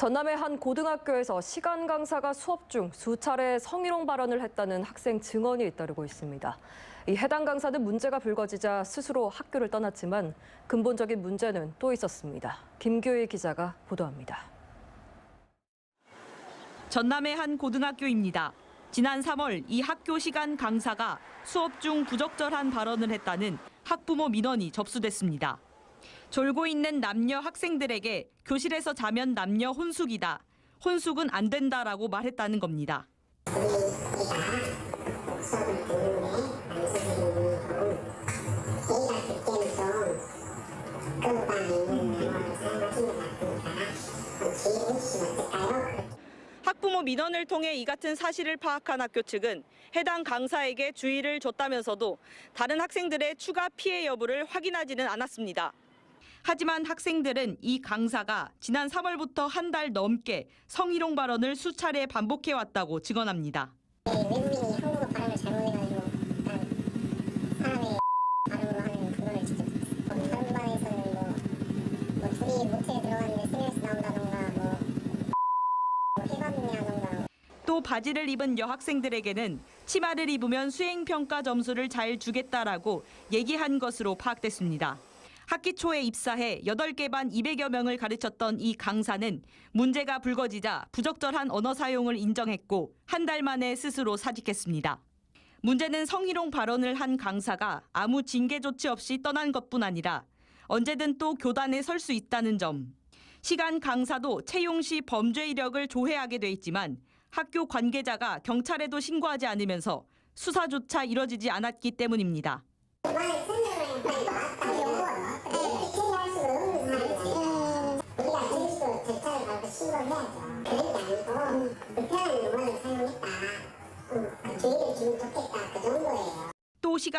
전남의 한 고등학교에서 시간 강사가 수업 중 수차례 성희롱 발언을 했다는 학생 증언이 잇따르고 있습니다. 이 해당 강사는 문제가 불거지자 스스로 학교를 떠났지만 근본적인 문제는 또 있었습니다. 김규희 기자가 보도합니다. 전남의 한 고등학교입니다. 지난 3월 이 학교 시간 강사가 수업 중 부적절한 발언을 했다는 학부모 민원이 접수됐습니다. 졸고 있는 남녀 학생들에게 교실에서 자면 남녀 혼숙이다. 혼숙은 안 된다라고 말했다는 겁니다. 학부모 민원을 통해 이 같은 사실을 파악한 학교 측은 해당 강사에게 주의를 줬다면서도 다른 학생들의 추가 피해 여부를 확인하지는 않았습니다. 하지만 학생들은 이 강사가 지난 3월부터 한 달 넘게 성희롱 발언을 수차례 반복해 왔다고 증언합니다. 외국인이 한국어 발음을 잘못해가지고 약간 사람의 발음으로 하는 그거를 직접 들었어요. 다른 반에서는 뭐, 뭐 둘이 모텔에 들어갔는데 스매스 나온다던가 뭐, 뭐 해봤냐던가 또 바지를 입은 여학생들에게는 치마를 입으면 수행 평가 점수를 잘 주겠다라고 얘기한 것으로 파악됐습니다. 학기 초에 입사해 8개 반 200여 명을 가르쳤던 이 강사는 문제가 불거지자 부적절한 언어 사용을 인정했고 한 달 만에 스스로 사직했습니다. 문제는 성희롱 발언을 한 강사가 아무 징계 조치 없이 떠난 것뿐 아니라 언제든 또 교단에 설 수 있다는 점. 시간 강사도 채용 시 범죄 이력을 조회하게 돼 있지만 학교 관계자가 경찰에도 신고하지 않으면서 수사조차 이뤄지지 않았기 때문입니다. 만약 선생님이 빨리 나왔다면 피해할 수가 없는 사람이지 우리가 제주도 절차를 밟고 신고를 해야죠 그런 게 아니고 불편한 용어를 사용했다 음, 그 주의를 주면 좋겠다 그 정도예요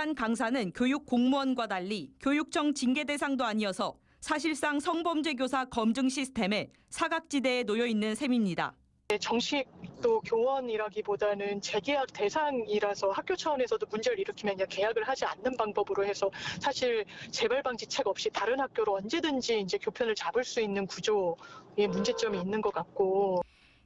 또 시간 강사는 교육 공무원과 달리 교육청 징계 대상도 아니어서 사실상 성범죄 교사 검증 시스템에 사각지대에 놓여 있는 셈입니다. 정식 또 교원이라기보다는 재계약 대상이라서 학교 차원에서도 문제를 일으키면 그냥 계약을 하지 않는 방법으로 해서 사실 재발 방지책 없이 다른 학교로 언제든지 이제 교편을 잡을 수 있는 구조에 문제점이 있는 것 같고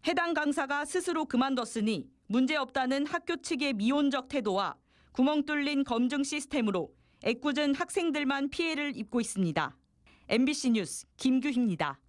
해당 강사가 스스로 그만뒀으니 문제 없다는 학교 측의 미온적 태도와 구멍 뚫린 검증 시스템으로 애꿎은 학생들만 피해를 입고 있습니다. MBC 뉴스 김규희입니다.